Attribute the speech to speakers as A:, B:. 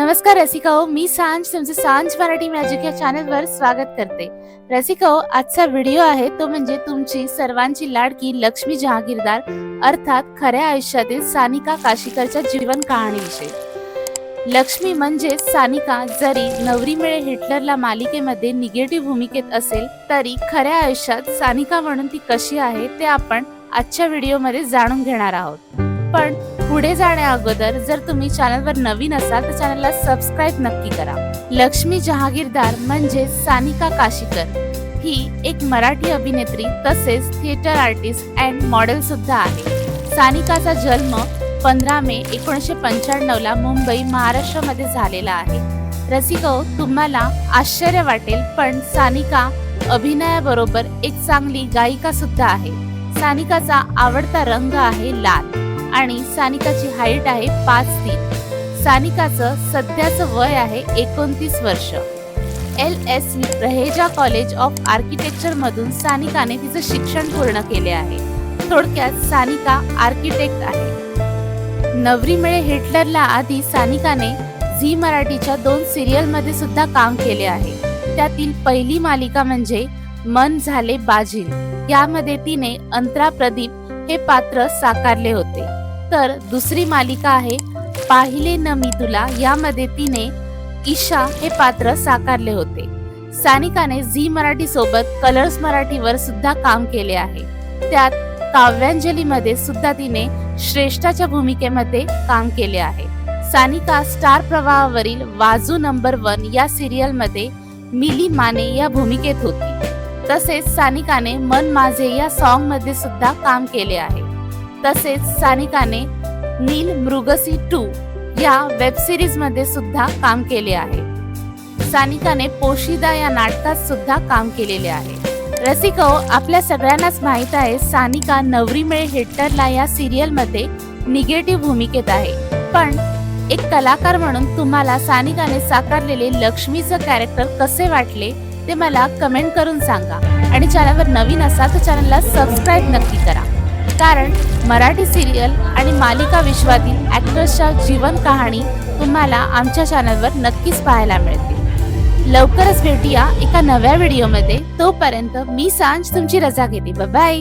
A: नमस्कार रसिकाओ मी सांज तुमचे सांज मराठी मॅजिक या चॅनलवर स्वागत करते. रसिकाओ आजचा व्हिडिओ आहे तो म्हणजे तुमची सर्वांची लाडकी लक्ष्मी जहागीरदार अर्थात खऱ्या आयुष्यातील सानिका काशीकरच्या जीवन कहाणीविषयी. लक्ष्मी म्हणजे सानिका जरी नवरी मिळे हिटलरला मालिकेमध्ये निगेटिव्ह भूमिकेत असेल तरी खऱ्या आयुष्यात सानिका म्हणून ती कशी आहे ते आपण आजच्या व्हिडिओमध्ये जाणून घेणार आहोत. पण पुढे जाण्या अगोदर जर तुम्ही चॅनलवर नवीन असाल तर चॅनलला सबस्क्राईब नक्की करा. लक्ष्मी जहागीरदार म्हणजे सानिका काशीकर ही एक मराठी अभिनेत्री तसेच थिएटर आर्टिस्ट अँड मॉडेल सुद्धा आहे. सानिकाचा जन्म पंधरा मे एकोणीसशे पंच्याण्णवला मुंबई महाराष्ट्रामध्ये झालेला आहे. रसिको हो, तुम्हाला आश्चर्य वाटेल पण सानिका अभिनयाबरोबर एक चांगली गायिका सुद्धा आहे. सानिकाचा आवडता रंग आहे लाल. आणि सानिकाची हाईट आहे पाच तीन सानिकाचं सध्याचं वय आहे एकोणतीस वर्ष. L S Raheja college of architecture मधून सानिकाने तिचं शिक्षण पूर्ण केले आहे. थोडक्यात सानिका आर्किटेक्ट आहे. नवरी मिळे हिटलरला आधी सानिकाने झी मराठीच्या दोन सिरियलमध्ये सुद्धा काम केले आहे. त्यातील पहिली मालिका म्हणजे मन झाले बाजील. यामध्ये तिने अंतरा प्रदीप हे पात्र साकारले होते. तर दुसरी मालिका आहे पाहिले न मी तुला यामध्ये तिने ईशा हे पात्र साकारले होते. सानिकाने झी मराठी सोबत कलर्स मराठीवर सुद्धा काम केले आहे. त्यात काव्यांजलीमध्ये सुद्धा तिने श्रेष्ठाच्या भूमिकेमध्ये काम केले आहे. सानिका स्टार प्रवाहावरील वाजू नंबर वन या सिरियलमध्ये मिली माने या भूमिकेत होती. तसेच सानिकाने मन माझे या सॉन्गमध्ये सुद्धा काम केले आहे. तसेच सानिकाने नील मृगसी टू या वेब सिरीजमध्ये सुद्धा काम केले आहे. सानिकाने पोशिदा या नाटकात सुद्धा काम केलेले आहे. रसिको आपल्या सगळ्यांनाच माहीत आहे सानिका नवरी मिळे हिटलरला या सिरियलमध्ये निगेटिव्ह भूमिकेत आहे. पण एक कलाकार म्हणून तुम्हाला सानिकाने साकारलेले लक्ष्मीचं कॅरेक्टर कसे वाटले? ते मला कमेंट करून सांगा. आणि चॅनलवर नवीन असाल तर चॅनलला सबस्क्राईब नक्की करा. कारण मराठी सिरियल आणि मालिका विश्वातील ॲक्टर्सच्या जीवन कहाणी तुम्हाला आमच्या चॅनलवर नक्कीच पाहायला मिळतील. लवकरच भेटूया एका नव्या व्हिडिओमध्ये. तोपर्यंत मी सांज तुमची रजा घेते. बाय